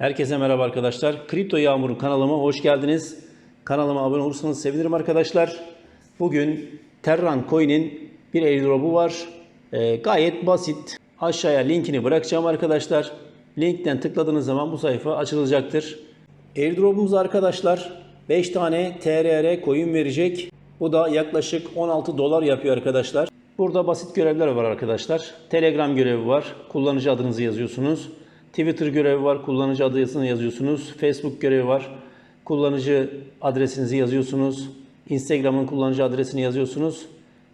Herkese merhaba arkadaşlar. Kripto Yağmuru kanalıma hoş geldiniz. Kanalıma abone olursanız sevinirim arkadaşlar. Bugün Terran Coin'in bir airdrop'u var. Ee, gayet basit. Aşağıya linkini bırakacağım arkadaşlar. Linkten tıkladığınız zaman bu sayfa açılacaktır. Airdrop'umuz arkadaşlar 5 tane TRR coin verecek. Bu da yaklaşık 16 dolar yapıyor arkadaşlar. Burada basit görevler var arkadaşlar. Telegram görevi var. Kullanıcı adınızı yazıyorsunuz. Twitter görevi var. Kullanıcı adresini yazıyorsunuz. Facebook görevi var. Kullanıcı adresinizi yazıyorsunuz. Instagram'ın kullanıcı adresini yazıyorsunuz.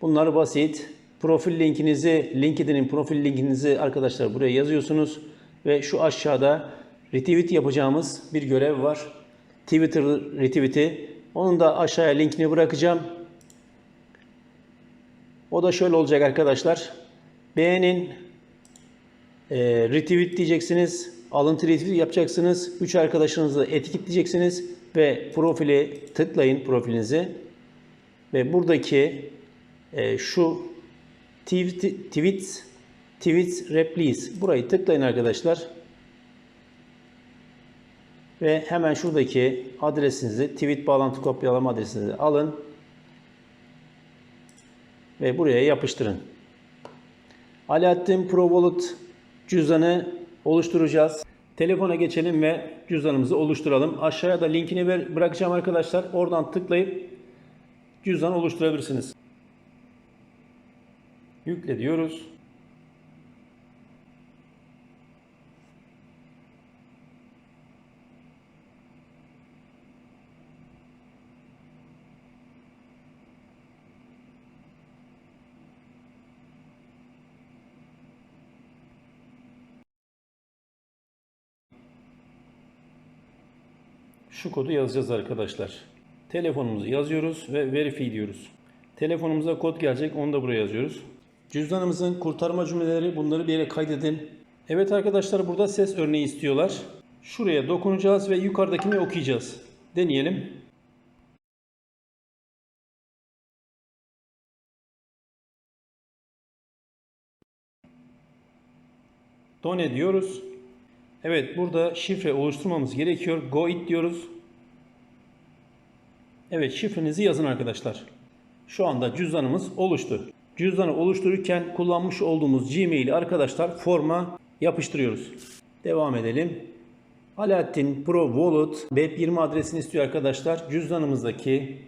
Bunlar basit. Profil linkinizi, LinkedIn'in profil linkinizi arkadaşlar buraya yazıyorsunuz. Ve şu aşağıda retweet yapacağımız bir görev var. Twitter retweet'i. Onun da aşağıya linkini bırakacağım. O da şöyle olacak arkadaşlar. Beğenin, e, retweet diyeceksiniz, alıntı retweet yapacaksınız. Üç arkadaşınızı etiketleyeceksiniz ve profili tıklayın profilinizi. Ve buradaki e, şu tweet, tweets, tweets replies burayı tıklayın arkadaşlar. Ve hemen şuradaki adresinizi, tweet bağlantı kopyalama adresinizi alın ve buraya yapıştırın. Alaaddin Pro Wallet cüzdanı oluşturacağız. Telefona geçelim ve cüzdanımızı oluşturalım. Aşağıya da linkini ver, bırakacağım arkadaşlar. Oradan tıklayıp cüzdan oluşturabilirsiniz. Yükle diyoruz. Şu kodu yazacağız arkadaşlar. Telefonumuzu yazıyoruz ve verify diyoruz. Telefonumuza kod gelecek onu da buraya yazıyoruz. Cüzdanımızın kurtarma cümleleri bunları bir yere kaydedin. Evet arkadaşlar burada ses örneği istiyorlar. Şuraya dokunacağız ve yukarıdakini okuyacağız. Deneyelim. Done diyoruz. Evet burada şifre oluşturmamız gerekiyor. Go it diyoruz. Evet şifrenizi yazın arkadaşlar. Şu anda cüzdanımız oluştu. Cüzdanı oluştururken kullanmış olduğumuz Gmail'i arkadaşlar forma yapıştırıyoruz. Devam edelim. Alaaddin Pro Wallet Web20 adresini istiyor arkadaşlar. Cüzdanımızdaki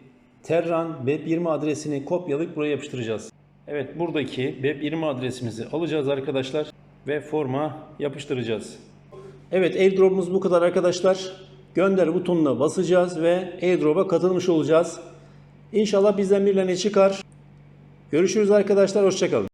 Terran Web20 adresini kopyalayıp buraya yapıştıracağız. Evet buradaki Web20 adresimizi alacağız arkadaşlar ve forma yapıştıracağız. Evet airdrop'umuz bu kadar arkadaşlar. Gönder butonuna basacağız ve airdrop'a katılmış olacağız. İnşallah bizden birilerine çıkar. Görüşürüz arkadaşlar. Hoşçakalın.